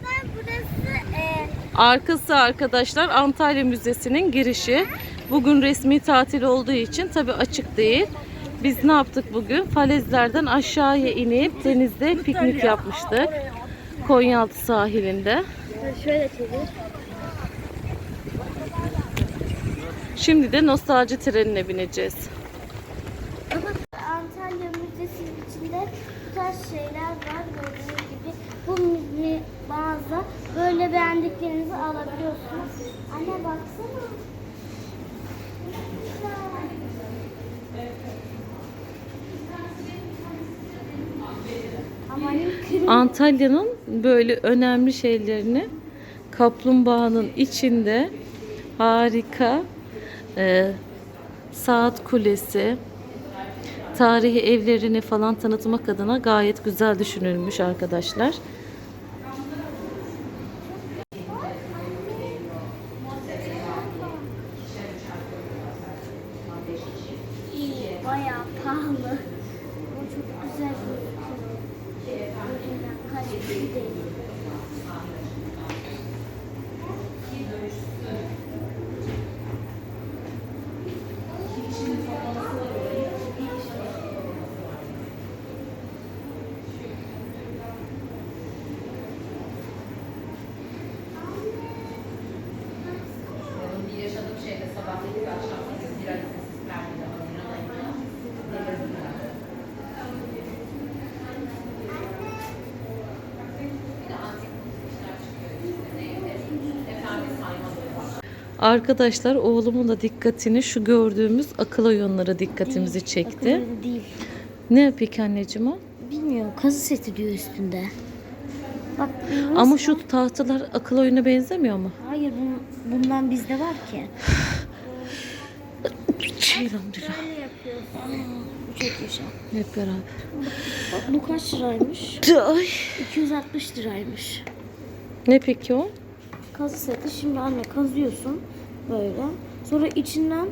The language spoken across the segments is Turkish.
Arkadaşlar burası e, Arkası arkadaşlar Antalya Müzesi'nin girişi. Bugün resmi tatil olduğu için tabi açık değil. Biz ne yaptık bugün? Falezlerden aşağıya inip denizde piknik yapmıştık. Konyaaltı sahilinde. şöyle çevir. Şimdi de nostalji trenine bineceğiz. Antalya Müzesi'nin içinde bu tarz şeyler var gördüğünüz gibi. Bu müze mağaza böyle beğendiklerinizi alabiliyorsunuz. Anne baksana. Antalya'nın böyle önemli şeylerini kaplumbağanın içinde harika e, saat kulesi, tarihi evlerini falan tanıtmak adına gayet güzel düşünülmüş arkadaşlar. Arkadaşlar oğlumun da dikkatini şu gördüğümüz akıl oyunları dikkatimizi çekti. Akıllı değil. Ne peki anneciğim o? Bilmiyorum kazı seti diyor üstünde. Bak Ama şu tahtalar akıl oyuna benzemiyor mu? hayır bun- bundan bizde var ki. Elhamdülillah. Böyle yapıyoruz. Bu çok yaşa. Hep beraber. Bak bu kaç liraymış? Ay. 260 liraymış. Ne peki o? Kazı seti şimdi anne kazıyorsun böyle. Sonra içinden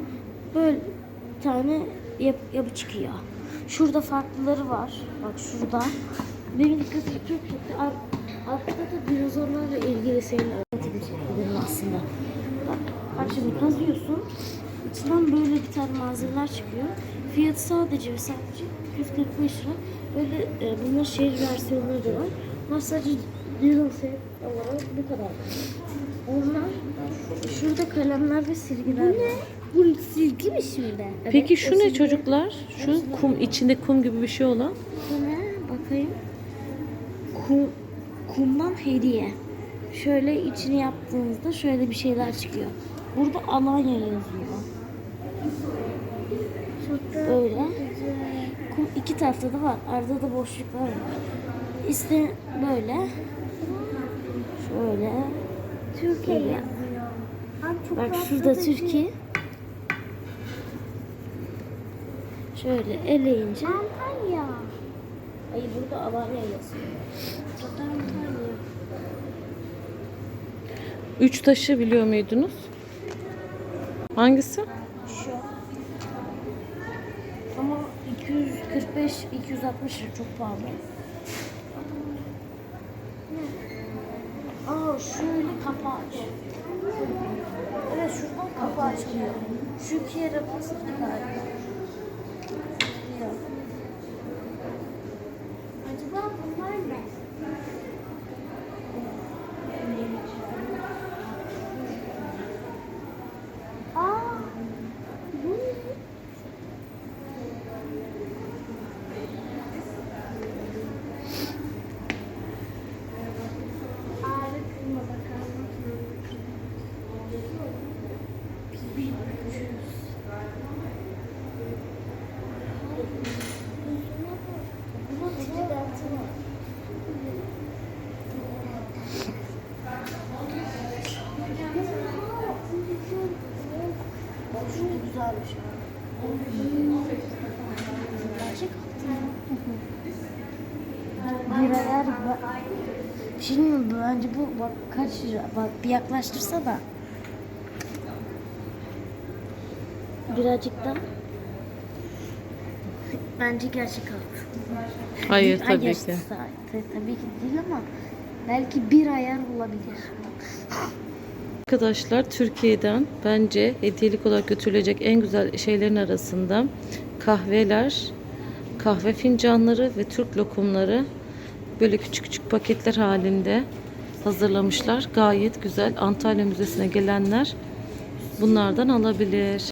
böyle bir tane yap, yapı çıkıyor. Şurada farklıları var. Bak şurada. Benim dikkatimi çok çekti. Ar- Arkada da dinozorlarla ilgili senin benim aslında. Bak, bak şimdi kazıyorsun. İçinden böyle bir tane malzemeler çıkıyor. Fiyatı sadece ve sadece 145 lira. Böyle e, bunların şehir versiyonları da var. Bunlar sadece dinozor olarak bu kadar. Onlar şurada kalemler ve silgiler var. Bu silgi mi şimdi? Peki şu ne çocuklar? Şu kum içinde kum gibi bir şey olan. Bu ne? Bakayım. Kum, kumdan hediye. Şöyle içini yaptığınızda şöyle bir şeyler çıkıyor. Burada Alanya yazıyor. Öyle. Kum iki tarafta da var. Arada da boşluklar var. İşte böyle. Şöyle. Türkiye yazıyor. Bak şurada Türkiye. Şöyle eleyince. Antalya. Ay burada Alanya yazıyor. Burada Antalya. Üç taşı biliyor muydunuz? Hangisi? Şu. Ama 245 260 lira çok pahalı. Aa şöyle kapağı aç. Evet şuradan kapağı açılıyor. Şu iki yere galiba. Yok. Acaba bunlar ne? Aa, bu ne? Ağrı kırma bakalım. Buna trident'i var. Bak şu da Birader bak. Şimdi bence bu bak kaç lira? Bak bir yaklaştırsana. Birazcık da. Bence gerçek altın. Hayır Ay, tabii ki. tabii ki değil ama Belki bir ayar olabilir. Arkadaşlar Türkiye'den bence hediyelik olarak götürülecek en güzel şeylerin arasında kahveler, kahve fincanları ve Türk lokumları böyle küçük küçük paketler halinde hazırlamışlar. Gayet güzel. Antalya Müzesi'ne gelenler bunlardan alabilir.